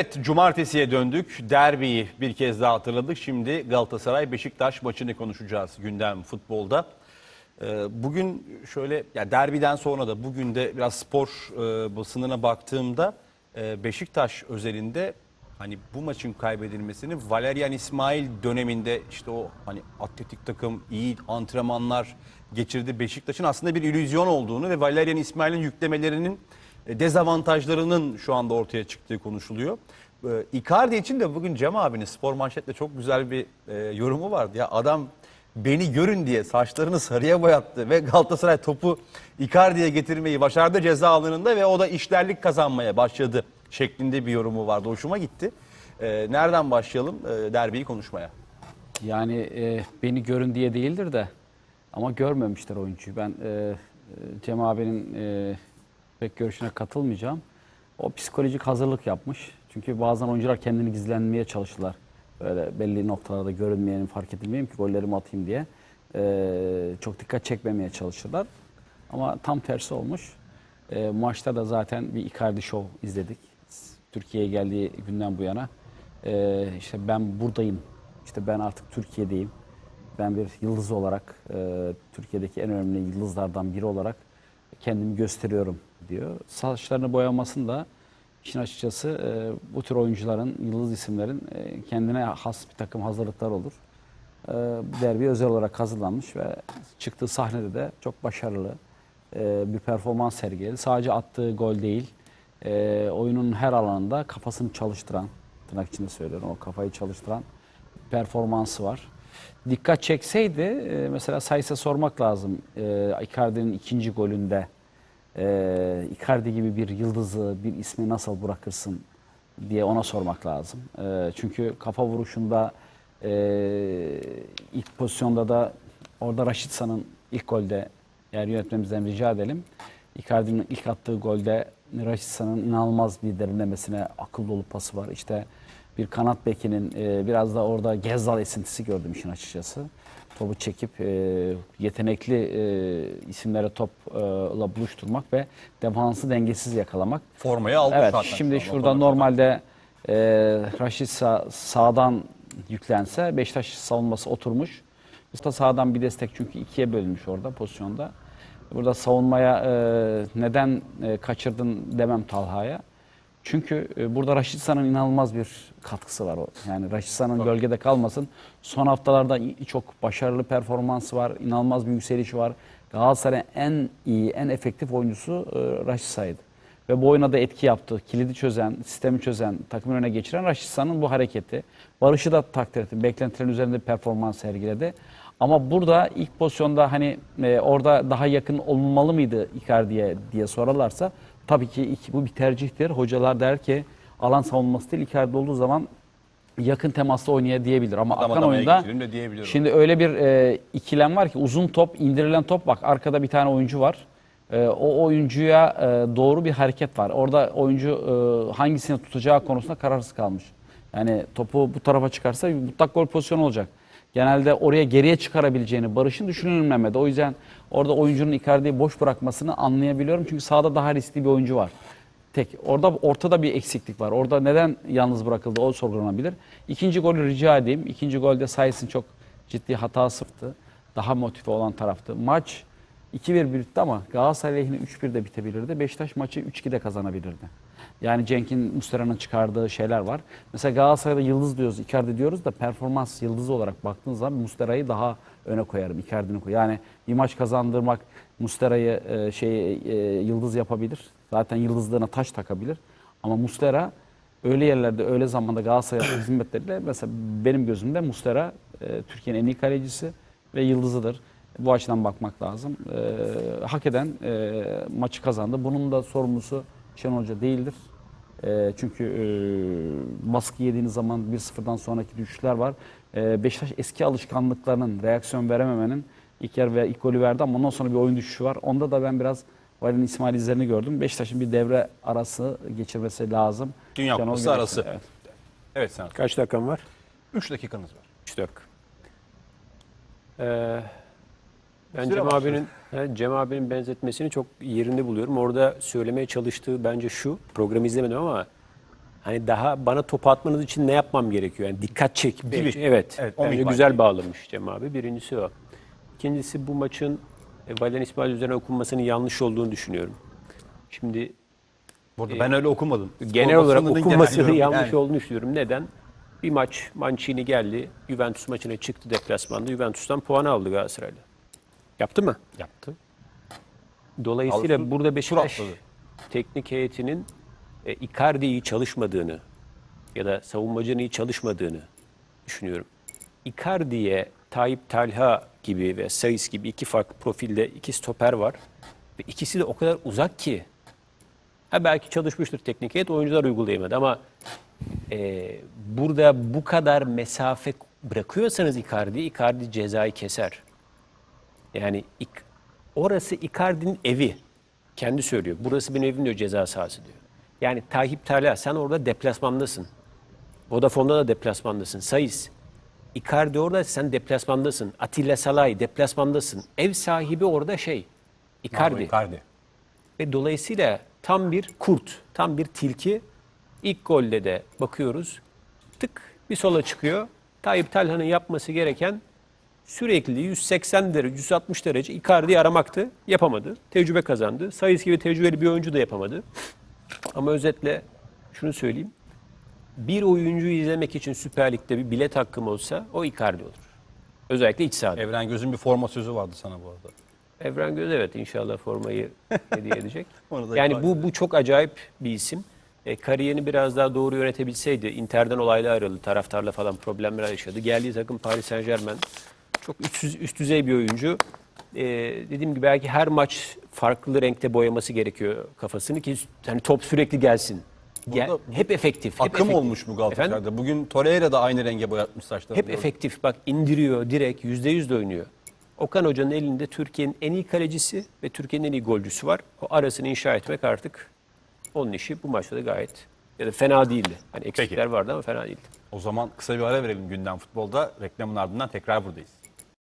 Evet, cumartesiye döndük. Derbiyi bir kez daha hatırladık. Şimdi Galatasaray-Beşiktaş maçını konuşacağız gündem futbolda. Ee, Bugün şöyle, ya derbiden sonra da bugün de biraz spor e, basınına baktığımda e, Beşiktaş özelinde hani bu maçın kaybedilmesini Valerian İsmail döneminde işte o hani atletik takım iyi antrenmanlar geçirdi Beşiktaş'ın aslında bir illüzyon olduğunu ve Valerian İsmail'in yüklemelerinin dezavantajlarının şu anda ortaya çıktığı konuşuluyor. E, Icardi için de bugün Cem abinin spor manşetle çok güzel bir e, yorumu vardı. Ya adam beni görün diye saçlarını sarıya boyattı ve Galatasaray topu Icardi'ye getirmeyi başardı ceza alanında ve o da işlerlik kazanmaya başladı şeklinde bir yorumu vardı. Hoşuma gitti. E, nereden başlayalım e, derbiyi konuşmaya? Yani e, beni görün diye değildir de ama görmemişler oyuncuyu. Ben e, e, Cem abinin e, pek görüşüne katılmayacağım. O psikolojik hazırlık yapmış. Çünkü bazen oyuncular kendini gizlenmeye çalıştılar. Böyle belli noktalarda görünmeyenim, fark edilmeyeyim ki gollerimi atayım diye. E, çok dikkat çekmemeye çalışırlar. Ama tam tersi olmuş. E, maçta da zaten bir Icardi show izledik. Türkiye'ye geldiği günden bu yana. E, işte ben buradayım. İşte ben artık Türkiye'deyim. Ben bir yıldız olarak, e, Türkiye'deki en önemli yıldızlardan biri olarak kendimi gösteriyorum diyor. Saçlarını boyamasını da işin açıkçası e, bu tür oyuncuların, yıldız isimlerin e, kendine has bir takım hazırlıklar olur. E, derbi özel olarak hazırlanmış ve çıktığı sahnede de çok başarılı e, bir performans sergiledi. Sadece attığı gol değil, e, oyunun her alanında kafasını çalıştıran, tırnak içinde söylüyorum o kafayı çalıştıran performansı var. Dikkat çekseydi e, mesela Sayıs'a sormak lazım. E, Icardi'nin ikinci golünde e, Icardi gibi bir yıldızı, bir ismi nasıl bırakırsın diye ona sormak lazım. Çünkü kafa vuruşunda ilk pozisyonda da orada Raşitsa'nın ilk golde eğer yönetmemizden rica edelim. Icardi'nin ilk attığı golde Raşitsa'nın inanılmaz bir derinlemesine akıl dolu pası var. İşte bir kanat bekinin e, biraz da orada Gezzal esintisi gördüm işin açıkçası. Topu çekip e, yetenekli e, isimlere topla buluşturmak ve defansı dengesiz yakalamak. Formayı aldı Evet zaten. şimdi şurada normalde e, Raşit sağ- sağdan yüklense Beşiktaş savunması oturmuş. Usta sağdan bir destek çünkü ikiye bölünmüş orada pozisyonda. Burada savunmaya e, neden e, kaçırdın demem Talha'ya. Çünkü e, burada Raşitsa'nın inanılmaz bir katkısı var. o. Yani Raşitsa'nın gölgede kalmasın. Son haftalarda çok başarılı performansı var. inanılmaz bir yükselişi var. Galatasaray'ın en iyi, en efektif oyuncusu e, Raşitsa'ydı. Ve bu oyuna da etki yaptı. Kilidi çözen, sistemi çözen, takımın öne geçiren Raşitsa'nın bu hareketi. Barış'ı da takdir etti. Beklentilerin üzerinde bir performans sergiledi. Ama burada ilk pozisyonda hani e, orada daha yakın olmalı mıydı Icardi'ye diye sorarlarsa tabii ki iki- bu bir tercihtir. Hocalar der ki alan savunması değil Icardi olduğu zaman yakın temasla oynaya diyebilir. Ama Adam akan oyunda şimdi öyle bir e, ikilem var ki uzun top, indirilen top bak arkada bir tane oyuncu var. E, o oyuncuya e, doğru bir hareket var. Orada oyuncu e, hangisini tutacağı konusunda kararsız kalmış. Yani topu bu tarafa çıkarsa mutlak gol pozisyonu olacak. Genelde oraya geriye çıkarabileceğini Barış'ın düşünülmemedi. O yüzden orada oyuncunun Icardi'yi boş bırakmasını anlayabiliyorum. Çünkü sahada daha riskli bir oyuncu var. Tek. Orada ortada bir eksiklik var. Orada neden yalnız bırakıldı o sorgulanabilir. İkinci golü rica edeyim. İkinci golde Sayıs'ın çok ciddi hatasıftı. Daha motive olan taraftı. Maç 2-1 bitti ama Galatasaray lehine 3-1 de bitebilirdi. Beşiktaş maçı 3-2 de kazanabilirdi. Yani Cenk'in Muslera'nın çıkardığı şeyler var. Mesela Galatasaray'da yıldız diyoruz, Icardi diyoruz da performans yıldızı olarak baktığınız zaman Muslera'yı daha öne koyarım, Icardi'ni koyarım. Yani bir maç kazandırmak Muslera'yı e, şey e, yıldız yapabilir. Zaten yıldızlığına taş takabilir. Ama Muslera öyle yerlerde, öyle zamanda Galatasaray'a hizmetleriyle mesela benim gözümde Muslera e, Türkiye'nin en iyi kalecisi ve yıldızıdır. Bu açıdan bakmak lazım. E, hak eden e, maçı kazandı. Bunun da sorumlusu Şenol Hoca değildir. E, çünkü e, baskı yediğiniz zaman 1-0'dan sonraki düşüşler var. E, Beşiktaş eski alışkanlıklarının, reaksiyon verememenin ilk yer ve ilk golü verdi ama ondan sonra bir oyun düşüşü var. Onda da ben biraz Valin İsmail izlerini gördüm. Beşiktaş'ın bir devre arası geçirmesi lazım. Dünya Şenol Kupası arası. Evet. Evet sen. Kaç dakikam var? 3 dakikanız var. 3 dakika. Ee, ben Süre Cem abinin he, Cem abinin benzetmesini çok yerinde buluyorum. Orada söylemeye çalıştığı bence şu. Programı izlemedim ama Hani daha bana top atmanız için ne yapmam gerekiyor? Yani dikkat çek Gibi. Evet. Evet, o Bence güzel bağlamış Cem abi. Birincisi o. İkincisi bu maçın e, Valerian İsmail üzerine okunmasının yanlış olduğunu düşünüyorum. Şimdi Burada ben öyle okumadım. genel Spor olarak basınının okunmasının genel yorumu. yanlış Yani olduğunu düşünüyorum. Neden? Bir maç Mancini geldi. Juventus maçına çıktı deplasmanda. Juventus'tan puan aldı Galatasaray'la. Yaptı mı? Yaptı. Dolayısıyla Alıp burada Beşiktaş teknik heyetinin e, Icardi'yi çalışmadığını ya da savunmacının iyi çalışmadığını düşünüyorum. Icardi'ye Tayyip Talha gibi ve Sayıs gibi iki farklı profilde iki stoper var. Ve ikisi de o kadar uzak ki. Ha belki çalışmıştır teknik heyet, oyuncular uygulayamadı ama e, burada bu kadar mesafe bırakıyorsanız Icardi'yi, Icardi cezayı keser. Yani orası Icardi'nin evi. Kendi söylüyor. Burası benim evim diyor ceza sahası diyor. Yani Tayyip Talha sen orada deplasmandasın. Vodafone'da da deplasmandasın. Sayıs. Icardi orada sen deplasmandasın. Atilla Salay deplasmandasın. Ev sahibi orada şey. Icardi. Icardi. Ve dolayısıyla tam bir kurt, tam bir tilki. İlk golde de bakıyoruz. Tık bir sola çıkıyor. Tayyip Talha'nın yapması gereken sürekli 180 derece, 160 derece Icardi'yi aramaktı. Yapamadı. Tecrübe kazandı. Sayıs gibi tecrübeli bir oyuncu da yapamadı. Ama özetle şunu söyleyeyim. Bir oyuncuyu izlemek için Süper Lig'de bir bilet hakkım olsa o Icardi olur. Özellikle iç sahada. Evren Göz'ün bir forma sözü vardı sana bu arada. Evren Göz evet inşallah formayı hediye edecek. Yani bu bu çok acayip bir isim. E, kariyerini biraz daha doğru yönetebilseydi, Inter'den olaylı ayrıldı, taraftarla falan problemler yaşadı. Geldiği takım Paris Saint Germain. Çok üst, üst düzey bir oyuncu. E, dediğim gibi belki her maç farklı renkte boyaması gerekiyor kafasını ki hani top sürekli gelsin. Gel- hep efektif. hep Akım efektif. olmuş bu Galatasaray'da. Bugün Torreira da aynı renge boyatmış saçlarını. Hep gördüm. efektif. Bak indiriyor direkt yüzde yüz de oynuyor. Okan Hoca'nın elinde Türkiye'nin en iyi kalecisi ve Türkiye'nin en iyi golcüsü var. O arasını inşa etmek artık onun işi. Bu maçta da gayet ya da fena değildi. Hani eksikler vardı ama fena değildi. O zaman kısa bir ara verelim gündem futbolda. Reklamın ardından tekrar buradayız.